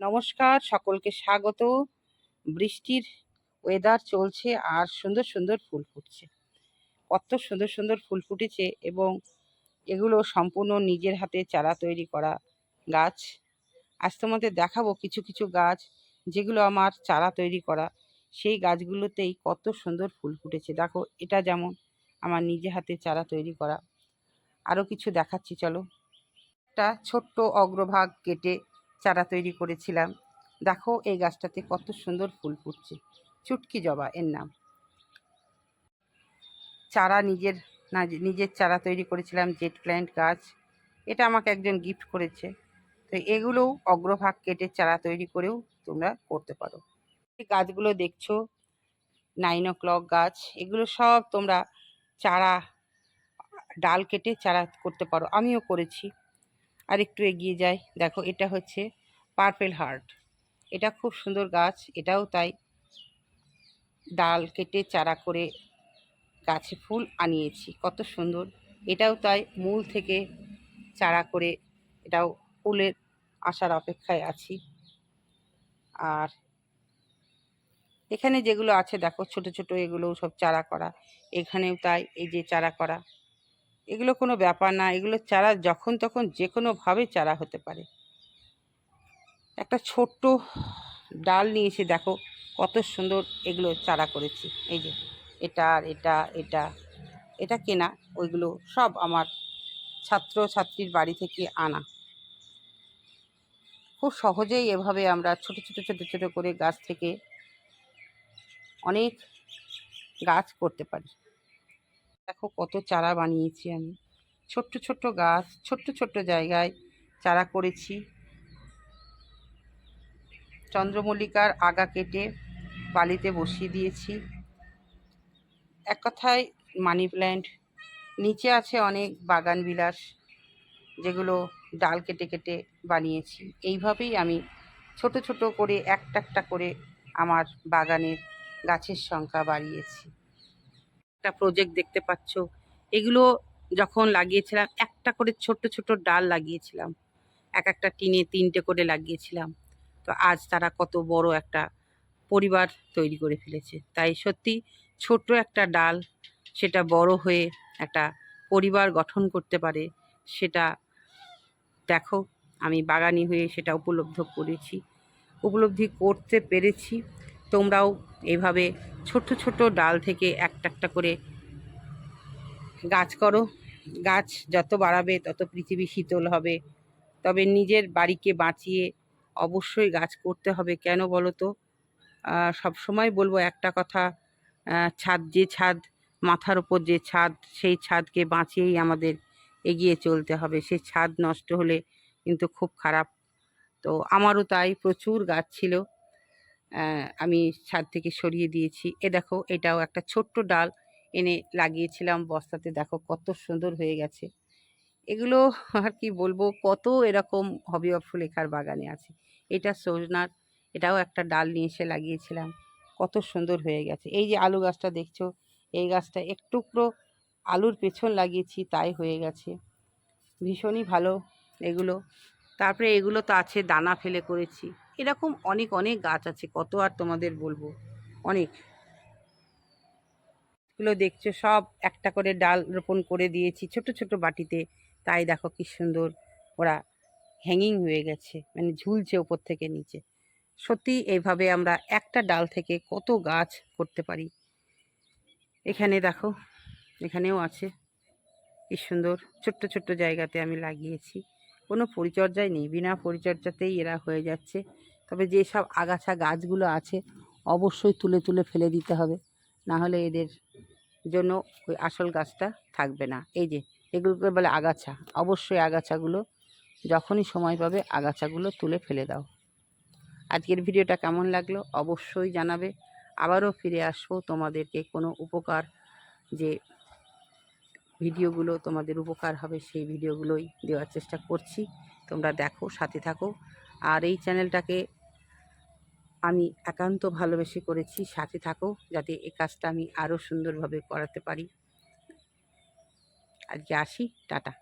নমস্কার, সকলকে স্বাগত। বৃষ্টির ওয়েদার চলছে আর সুন্দর সুন্দর ফুল ফুটছে। কত সুন্দর সুন্দর ফুল ফুটেছে এবং এগুলো সম্পূর্ণ নিজের হাতে চারা তৈরি করা গাছ। আজ তোমাদের দেখাবো কিছু কিছু গাছ যেগুলো আমার চারা তৈরি করা। সেই গাছগুলোতেই কত সুন্দর ফুল ফুটেছে। দেখো, এটা যেমন আমার নিজে হাতে চারা তৈরি করা। আরও কিছু দেখাচ্ছি, চলো। একটা ছোট্ট অগ্রভাগ কেটে চারা তৈরি করেছিলাম। দেখো এই গাছটাতে কত সুন্দর ফুল ফুটছে। চুটকি জবা, এর নাম। চারা নিজের, না, নিজের চারা তৈরি করেছিলাম, জেট প্ল্যান্ট গাছ। এটা আমাকে একজন গিফট করেছে। তো এগুলোও অগ্রভাগ কেটে চারা তৈরি করেও তোমরা করতে পারো। এই গাছগুলো দেখছ নাইন ও ক্লক গাছ, এগুলো সব তোমরা চারা, ডাল কেটে চারা করতে পারো। আমিও করেছি। আর একটু এগিয়ে যাই। দেখো, এটা হচ্ছে পার্পেল হার্ট এটা খুব সুন্দর গাছ, এটাও তাই। ডাল কেটে চারা করে গাছে ফুল আনিয়েছি, কত সুন্দর। এটাও তাই, মূল থেকে চারা করে এটাও ফুলের আসার অপেক্ষায় আছি। আর এখানে যেগুলো আছে, দেখো, ছোট ছোট এগুলো সব চারা করা। এখানেও তাই, এই যে চারা করা। এগুলো কোনো ব্যাপার না, এগুলো চারা যখন তখন যে কোনোভাবে চারা হতে পারে। একটা ছোট্ট ডাল নিয়ে এসে দেখো কত সুন্দর এগুলো চারা করেছি। এই যে এটা আর এটা এটা এটা কেনা, ওইগুলো সব আমার ছাত্র ছাত্রীর বাড়ি থেকে আনা। খুব সহজেই এভাবে আমরা ছোট ছোট ছোট ছোট করে গাছ থেকে অনেক গাছ করতে পারি। দেখো কত চারা বানিয়েছি আমি। ছোট্ট ছোট্ট গাছ, ছোট্ট ছোট্ট জায়গায় চারা করেছি। চন্দ্রমল্লিকার আগা কেটে বালিতে বসিয়ে দিয়েছি। এক কথায় মানি প্ল্যান্ট। নিচে আছে অনেক বাগান বিলাস, যেগুলো ডাল কেটে কেটে বানিয়েছি। এইভাবেই আমি ছোট ছোট করে একটা একটা করে আমার বাগানের গাছের সংখ্যা বাড়িয়েছি। একটা প্রজেক্ট দেখতে পাচ্ছ। এগুলো যখন লাগিয়েছিলাম, একটা করে ছোট ছোট ডাল লাগিয়েছিলাম। এক একটা টিনে তিনটে করে লাগিয়েছিলাম। তো আজ তারা কত বড় একটা পরিবার তৈরি করে ফেলেছে। তাই সত্যি ছোট্ট একটা ডাল, সেটা বড় হয়ে একটা পরিবার গঠন করতে পারে, সেটা দেখো, আমি বাগানি হয়ে সেটা উপলব্ধ করেছি। উপলব্ধি করতে পেরেছি। তোমরাও এভাবে ছোট ছোট ডাল থেকে একটা একটা করে গাছ করো। গাছ যত বাড়াবে, তত পৃথিবী শীতল হবে। তবে নিজের বাড়িকে বাঁচিয়ে অবশ্যই গাছ করতে হবে। কেন বলো তো? সব সময় বলব একটা কথা ছাদ যে ছাদ, মাথার ওপর যে ছাদ, সেই ছাদকে বাঁচিয়েই আমাদের এগিয়ে চলতে হবে। সে ছাদ নষ্ট হলে কিন্তু খুব খারাপ। তো আমারও তাই প্রচুর গাছ ছিল। আমি ছাদ থেকে সরিয়ে দিয়েছি। এ দেখো, এটাও একটা ছোট্ট ডাল এনে লাগিয়েছিলাম বস্তাতে। দেখো কত সুন্দর হয়ে গেছে। এগুলো আর কি বলব, কত এরকম হবি অফ লেখার বাগানে আছে। এটা সজনার, এটাও একটা ডাল নিয়ে এসে লাগিয়েছিলাম। কত সুন্দর হয়ে গেছে। এই যে আলু গাছটা দেখছ, এই গাছটা একটুকরো আলুর পেছন লাগিয়েছি, তাই হয়ে গেছে। ভীষণই ভালো এগুলো। তারপরে এগুলো তো আছে, দানা ফেলে করেছি। এরকম অনেক অনেক গাছ আছে, কত আর তোমাদের বলব? অনেক। এগুলো দেখছ, সব একটা করে ডাল রোপণ করে দিয়েছি, ছোট ছোট বাটিতে। তাই দেখো কি সুন্দর ওরা হ্যাঙ্গিং হয়ে গেছে মানে ঝুলছে ওপর থেকে নিচে। সত্যি এইভাবে আমরা একটা ডাল থেকে কত গাছ করতে পারি। এখানে দেখো, এখানেও আছে। কি সুন্দর, ছোট্ট ছোট্ট জায়গাতে আমি লাগিয়েছি। কোনো পরিচর্যাই নেই, বিনা পরিচর্যাতেই এরা হয়ে যাচ্ছে। তবে যেসব আগাছা গাছগুলো আছে, অবশ্যই তুলে তুলে ফেলে দিতে হবে। না হলে এদের জন্য ওই আসল গাছটা থাকবে না। এই যে, এগুলোকে বলে আগাছা। অবশ্যই আগাছাগুলো, যখনই সময় পাবে আগাছাগুলো তুলে ফেলে দাও। আজকের ভিডিওটা কেমন লাগল অবশ্যই জানাবে। আবারও ফিরে আসব তোমাদেরকে কোনো উপকার যে ভিডিওগুলো তোমাদের উপকার হবে, সেই ভিডিওগুলোই দেওয়ার চেষ্টা করছি। তোমরা দেখো, সাথে থাকো। আর এই চ্যানেলটাকে আমি একান্ত ভালোবেসে করেছি, সাথে থাকো যাতে এই কাজটা আমি আরও সুন্দরভাবে করাতে পারি। আজকে আসি, টাটা।